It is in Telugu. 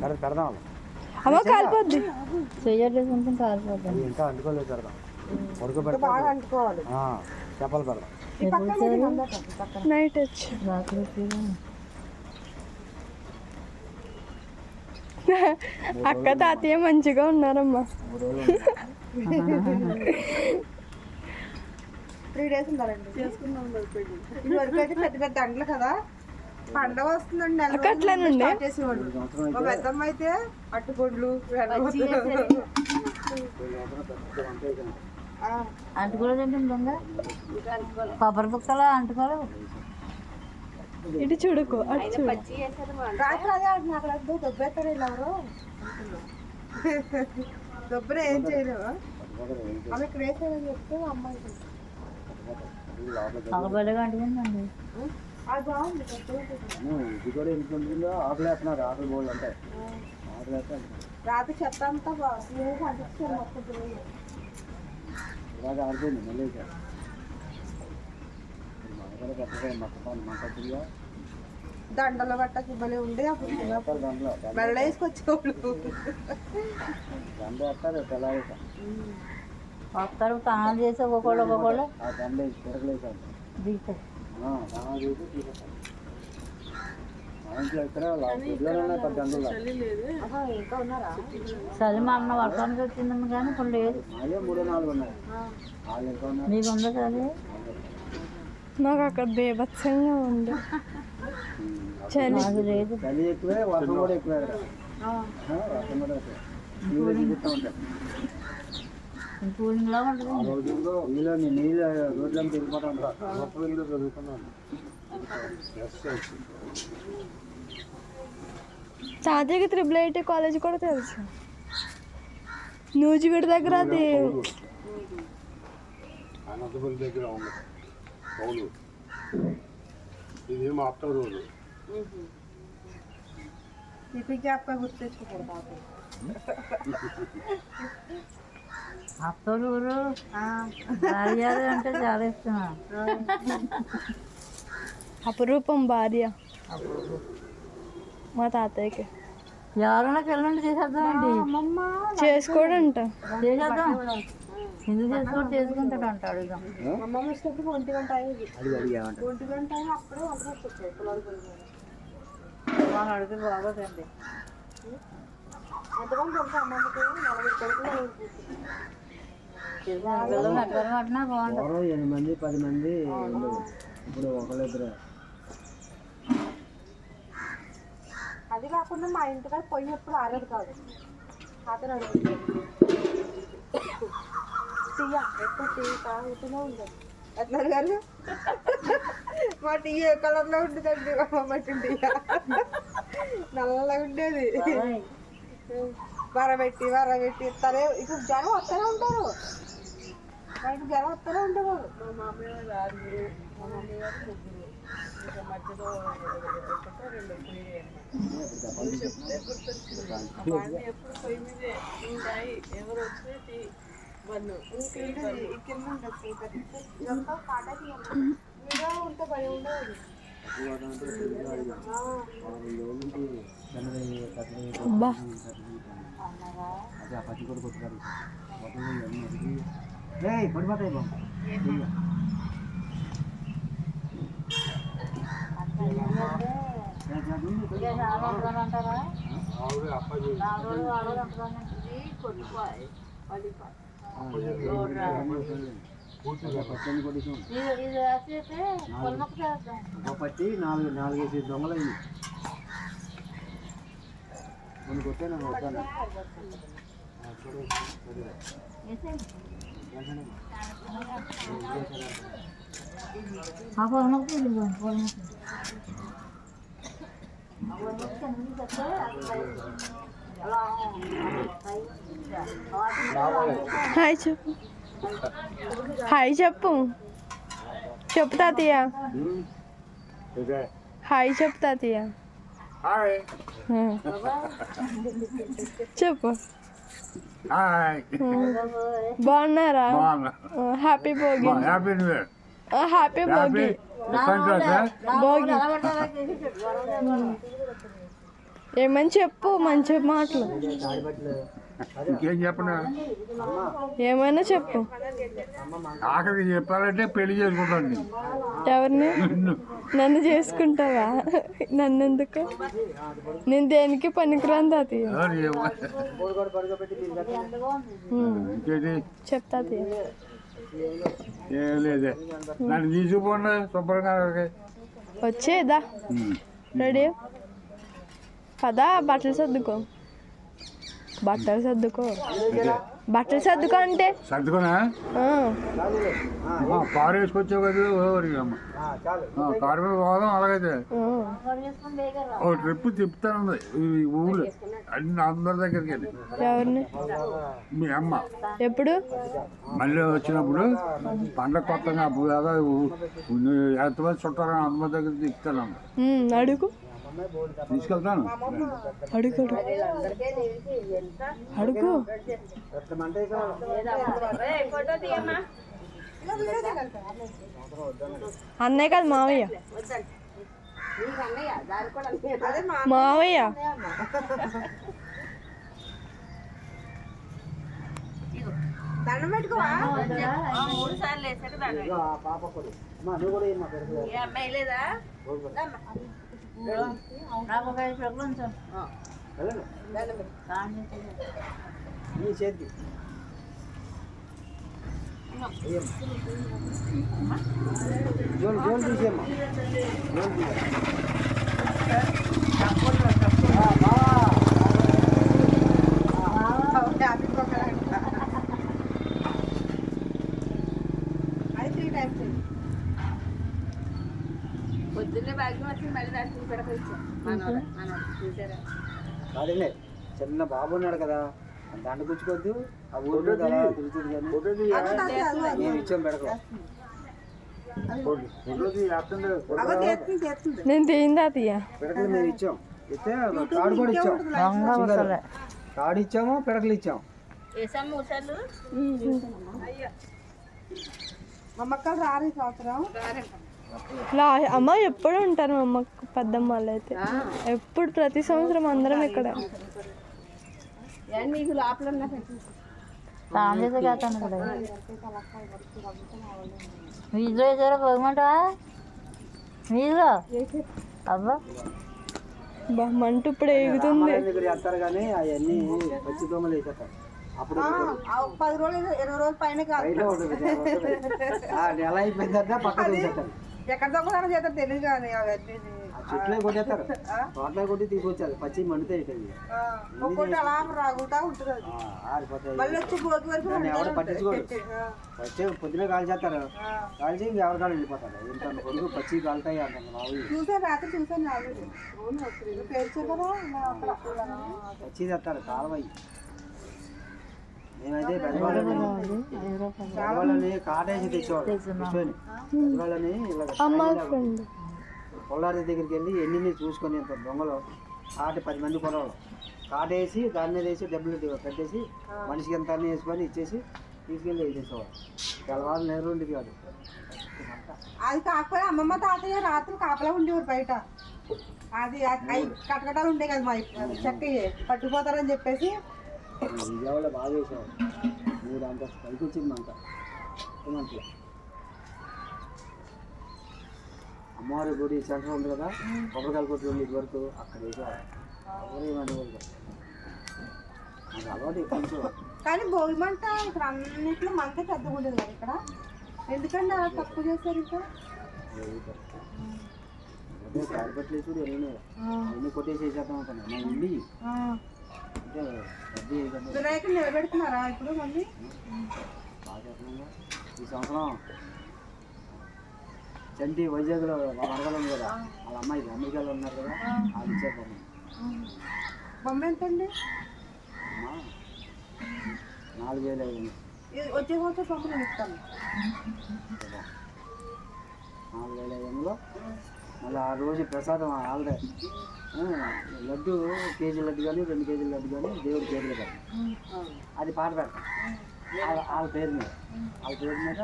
సరే పెడదాం. అమ్మ కాలిపోద్ది. చేయట్లేదు కొంచెం కాలిపోతుంది అది ఇంకా అంటుకోలేదు పెడదాం. ఉడకబెడతాం బాగా అంటుకోవాలి. చెప్పాలి పెడదాం. ఈ పక్కన ఇది ఉందట, ఈ పక్కన. నైట్ వచ్చి. రాత్రి అక్క తాతయ్య మంచిగా ఉన్నారమ్మా. మూడు రోజులు త్రీ డేస్ ఉండాలండి. ఇది వరకు అయితే పెద్ద పెద్ద అండ్లు కదా. పండగ వస్తుందండి నెల అక్క అట్లేనండి? స్టార్ట్ చేసేవాళ్ళు. సంవత్సరం మా పెద్దమ్మ అయితే అట్టుకొడ్లు అంటుకోలేదు దొంగ కొబ్బరి కుక్కలా అంటుకోలేదు ఇటు చూడుకో అటు చూడు. రాత్రి అదే అంటున్నా అక్కడ దొబ్బేస్తారు ఎవరు? దొబ్బర ఏం చేయలేవా? ఆమె ఇక్కడ వేసేదని చెప్తే అమ్మాయి అంటుకుందండి. ఇది కూడా ఇంట్లో ఉంటుందో ఆకులు వేస్తున్నారు ఆకులు బోళ్ళు అంటే. రాత్రి చెత్త అంతా ఇలాగ ఆడిపోయింది మళ్ళీ దండలు పట్టకి భలే ఉండే అప్పుడు మెల్ల వేసుకొచ్చేవాళ్ళు దండ వేస్తారు తెల్లారేసా వస్తారు. స్నానం చేసి ఒక్కొక్కళ్ళు ఒక్కొక్కళ్ళు ఆ దండ తిరగలేసాను దిగుతారు చలి మా అన్న వర్షానికి వచ్చిందమ్మ కానీ ఇప్పుడు లేదు. నీకు ఉందా చలి? నాకు అక్కడ బేభత్సంగా ఉంది. చలి. లేదు. చలి ఎక్కువే వర్షం కూడా ఎక్కువే ఇక్కడ ఆ, వర్షం కూడా ఎక్కువే నీళ్ళు దిగుతూ ఉంటాయి కూలింగ్లా ఉంటుంది ఆ రోజుల్లో నీళ్ళు నీళ్ళు రోడ్లను తిరిగిపోతా ఉంటారు గొప్ప వీళ్ళు చదువుకున్నాను తాతయ్యకి త్రిబుల్ ఐటీ కాలేజ్ కూడా తెలుసు. నూజివీడి దగ్గర అది అనంతపురం దగ్గర ఉంది. కౌలు ఇది మా అత్త రోజు ఇది జ్ఞాపకం గుర్తు తెచ్చుకోకూడదు అత్తలు ఊరు భార్యలు అంటే చాలా ఇష్టం అపురూపం భార్య. మా తాతయ్యకి. ఎవరైనా పిల్లలు చేసేద్దామండి చేసుకోడంట. చేసేద్దాం. ఎందుకు చేసుకోవడం చేసుకుంటాడు అంటాడు ఇక అమ్మమ్మ వచ్చినప్పుడు ఒంటి గంట అయ్యేది ఒంటి గంట అయినా అప్పుడే వంట పోయి వాళ్ళు అడిగితే బాగోదండి. ఎంతమంది తెలుసా అమ్మమ్మకి? నలుగురు కొడుకులు పూర్వం ఎనిమిది మంది పది మంది ఇప్పుడు ఒకళ్ళిద్దరు అది కాకుండా మా ఇంటికాడ పొయ్యి ఎప్పుడు ఆరేది కాదు అతను అడుగుతుంది టీయా ఎప్పుడు టీ తాగుతూనే ఉండదు ఎట్లా గారు మా టీ ఏ కలర్లో ఉండదండి మా టీ నల్లగా ఉండేది వరబెట్టి వరబెట్టి ఇస్తారే ఇప్పుడు జనం వస్తూనే ఉంటారు బయట వస్తూనే ఉంటారు మా మామయ్య ఆరుగురు మా మమ్మీ గారు ముగ్గురు. ఇంకా మధ్యలో రెండు పొయ్యి అన్నమాట. ఎప్పుడు పొయ్యి మీదే? ఉంటాయి ఎవరు వచ్చినా టీ బన్ను కింద ఉంటుంది ఇదంతా కాటాకి మీద ఉంటే భయం ఉండదు. అబ్బా. అదే ఆ పచ్చి కూడా కొట్టుకారు ఏయ్ పడిపోతాయి బాబు అప్పాజీ నాలుగు నాలుగేసి దొంగలు అయింది మొన్న కొట్టే నాకు వస్తాను హాయ్ చెప్పు. హాయ్ చెప్పు. చెప్పు తాతయ్య. హాయ్ చెప్పు తాతయ్య. చెప్పు. బాగున్నారా? బాగున్నా. Happy Bhogi. Happy new year. Happy Bhogi. Bhogi. Bhogi చెప్పు మంచి మాటలు. ఇంకేం చెప్పనా? ఏమైనా చెప్పు. ఆఖరికి చెప్పాలంటే పెళ్ళి చేసుకుంటాను. ఎవరిని? నిన్ను. చేసుకుంటావా? నన్ను ఎందుకు నేను దేనికి పనికిరాను ఇంకేంటి? చెప్తా ఏం లేదే. నన్ను తీసుకుపోండి శుభ్రంగా. వచ్చేదా. రెడీ? పదా బట్టలు సర్దుకో. బట్టలు సర్దుకో. బట్టలు సర్దుకో అంటే? సర్దుకోనా? కారు వేసుకొచ్చావు కదా కారు మీద పోదాం అలాగైతే. ఓ ట్రిప్ తిప్పుతాను ఈ ఊళ్ళో అన్ని అందరి దగ్గరికి వెళ్ళి. ఎవరిని? మీ అమ్మ. ఎప్పుడు? మళ్ళీ వచ్చినప్పుడు పండగ కొత్తగా అప్పుడు కదా ఊ- ఎంతమంది చుట్టారని అంతమంది దగ్గర తిప్పుతాను. అడుగు. తీసుకెళ్తాను అడుగు. అడుగు. అడుగు అన్నయ్య కాదు మావయ్య. కూడా మావయ్య దండం పెట్టుకోవా మూడు సార్లు వేసాక దాన్ని ఏ అమ్మాయి లేదా? నాకు ఒక ఐదు రోజులు ఉంచాం అది త్రీ టైమ్స్ పొద్దున్నే భాగ్యం వచ్చింది మళ్ళీ దానికి పిడక ఇచ్చాం మనోడు మనోడు చూసారా? అదేలే చిన్న బాబు ఉన్నాడు కదా దండ గుచ్చుకోవద్దు ఆ అలా తిరుగుతుంది కానీ మేము ఇచ్చాం పెడక. నేను తీయింది పిడకలు మేము ఇచ్చాం. ఇస్తే తాడు కూడా ఇచ్చాం. తాడు ఇచ్చాము పిడకలు ఇచ్చాం. వేసాం మూడు సార్లు మా మక్కలు రారు సంవత్సరం లా అమ్మ ఎప్పుడు ఉంటారు మా అమ్మ? పెద్దమ్మ వాళ్ళు అయితే. ఎప్పుడు ప్రతి సంవత్సరం అందరం ఇక్కడ. వీధిలో వేసారా పోగమంటావా వీధిలో? అబ్బా. మంట ఇప్పుడు ఎగుతుంది అప్పుడు పది రోజులు ఇరవై రోజులు పైన నెల అయిపోయిందంటే పక్కన ఎక్కడ దొంగతనం చేస్తారు తెలియదు కానీ అవన్నీ చెట్లే కొట్టేస్తారు. తోటలో కొట్టి తీసుకొచ్చారు. పచ్చి మండితే ఒక్కొక్కటి అలా రాగుతా ఉంటుంది మళ్ళీ వచ్చి వరకు ఎవరు. పట్టించుకోరు. వచ్చే పొద్దునే కాల్ చేస్తారు. ఆ. కాల్చి ఇంక ఎవరి కాళ్ళు వెళ్ళిపోతారు. ఇంత కొడుకు పచ్చి కాలుతాయి మావి చూసాను రాత్రి చూసాను అక్కడ అక్కడ. పచ్చి తెస్తారు కాలువయి. మేమైతే కాటేసి తెచ్చేవాడు. ఫ్రెండ్. పొల్లారి దగ్గరికి వెళ్ళి ఎన్ని చూసుకొని ఇంత దొంగలు కాటి పది మంది కొనవాళ్ళు కాటేసి దాని మీద వేసి డబ్బులు పెట్టేసి మనిషికి ఎంత అన్ని వేసుకొని ఇచ్చేసి తీసుకెళ్ళి వేసేసేవాడు తెల్లవారు నేరు ఉండేది కాదు. అది కాకపోతే అమ్మమ్మ తాతయ్య రాత్రి కాపలా ఉండేవారు బయట. అది కటకటాలు ఉండే కదా మా చెక్క. పట్టుకుపోతారని చెప్పేసి విజయవాడ బాగా వేసేవాడు మూడు అంత పైకి వచ్చింది అంత ఏమంటే అమ్మవారి గుడి సెంటర్ ఉంది కదా కొబ్బరికాయలు కొట్టి ఉంది ఇది వరకు అక్కడ అలవాటు. కానీ భోగి మంట ఇక్కడ అన్నింటిలో మంట పెద్దగా ఉండేది కదా ఇక్కడ. ఎందుకంటే అలా తక్కువ చేశారు ఇక్కడ? కార్పెట్లు వేసి కూడా వెళ్ళినాయి అన్ని కొట్టేసి వేసేద్దాం అనుకున్నా. మా ఉండి పెద్ద వినాయకుడు నిలబెడుతున్నారా ఇప్పుడు మళ్ళీ. ఈ సంవత్సరం చంటి వైజాగ్లో వాళ్ళ అడగలు ఉంది కదా వాళ్ళ అమ్మాయి అమెరికాలో ఉన్నారు కదా వాళ్ళు ఇచ్చారు బొమ్మ ఎంతండి? నాలుగు వేలు అయింది. వచ్చే సంవత్సరం బొమ్మ నేను ఇస్తాను. నాలుగు వేల ఐదు వందలు మళ్ళీ ఆ రోజు ప్రసాదం ఆల్రెడీ లడ్డు కేజీ లడ్డు కానీ రెండు కేజీల లడ్డు కానీ దేవుడి పేర్లు కానీ అది పాట పెడతాం. వాళ్ళ పేరు మీద. వాళ్ళ పేరు మీద